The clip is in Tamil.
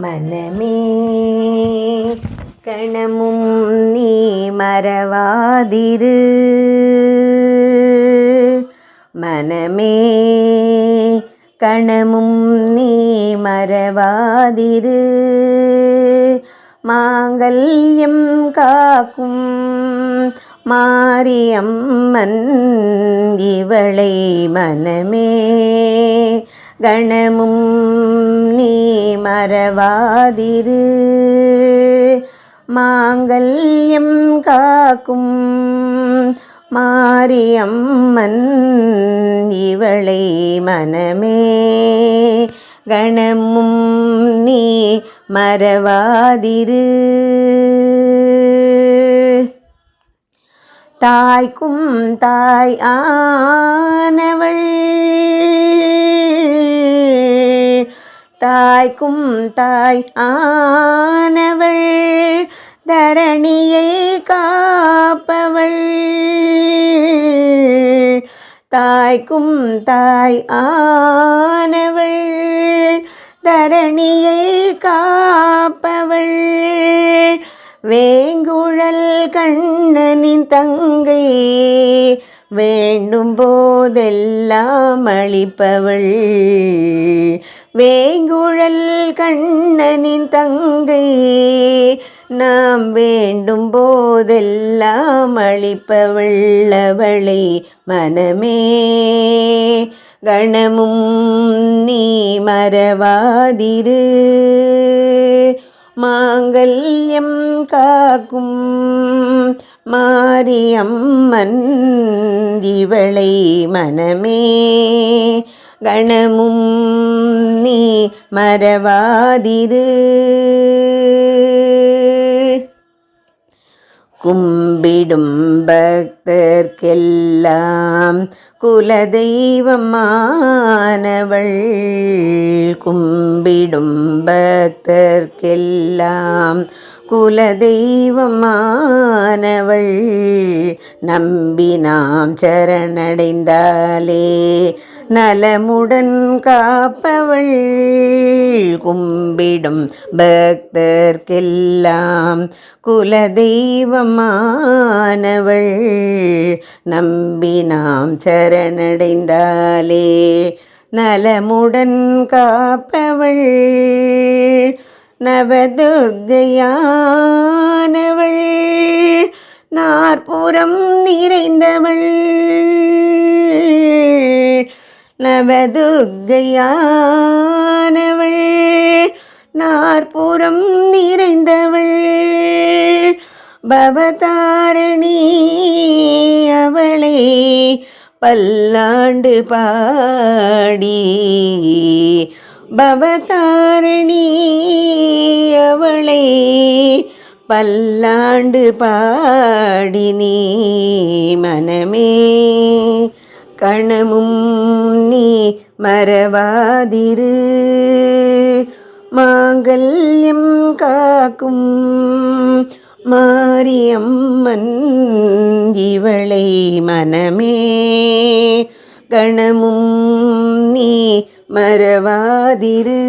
மனமே கணமும் நீ மறவாதிரு. மனமே கணமும் நீ மறவாதிரு. மாங்கல்யம் காக்கும் மாரியம்மன் இவளை மனமே கணமும் நீ மறவாதிரு. மாங்கல்யம் காக்கும் மாரியம்மன் இவளை மனமே. கணமும் நீ மறவாதிரு. தாய்க்கும் தாய் ஆனவள். தாய்க்கும் தாய் ஆனவள் தரணியை காப்பவள். தாய்க்கும் தாய் ஆனவள் தரணியை காப்பவள். வேங்குழல் கண்ணனின் தங்கை வேண்டும் போதெல்லாம் அளிப்பவள். வேங்குழல் கண்ணனின் தங்கை நாம் வேண்டும் போதெல்லாம் அளிப்பவள் அவளை மனமே. கணமும் நீ மறவாதிரு. மாங்கல்யம் காக்கும் மா மாரியம்மன் இவளை மனமே. கணமும் நீ மறவாதிரு. கும்பிடும் பக்தர்க்கெல்லாம் குலதெய்வமானவள் கும்பிடும் பக்தர்க்கெல்லாம் குலதெய்வமானவள். நம்பி நாம் சரணடைந்தாலே நலமுடன் காப்பவள். கும்பிடும் பக்தர்க்கெல்லாம் குலதெய்வமானவள். நம்பி நாம் சரணடைந்தாலே நலமுடன் காப்பவள். நவதுர்கையானவள் நாற்புறம் நிறைந்தவள். நவதுர்கையானவள் நாற்புறம் நிறைந்தவள். பவதாரணி அவளை பல்லாண்டு பாடி பவதாரணி அவளை பல்லாண்டு பாடினி மனமே. கணமும் நீ மறவாதிரு மாங்கல்யம் காக்கும் மாரியம்மன் இவளை மனமே. கணமும் நீ മറവാതിരു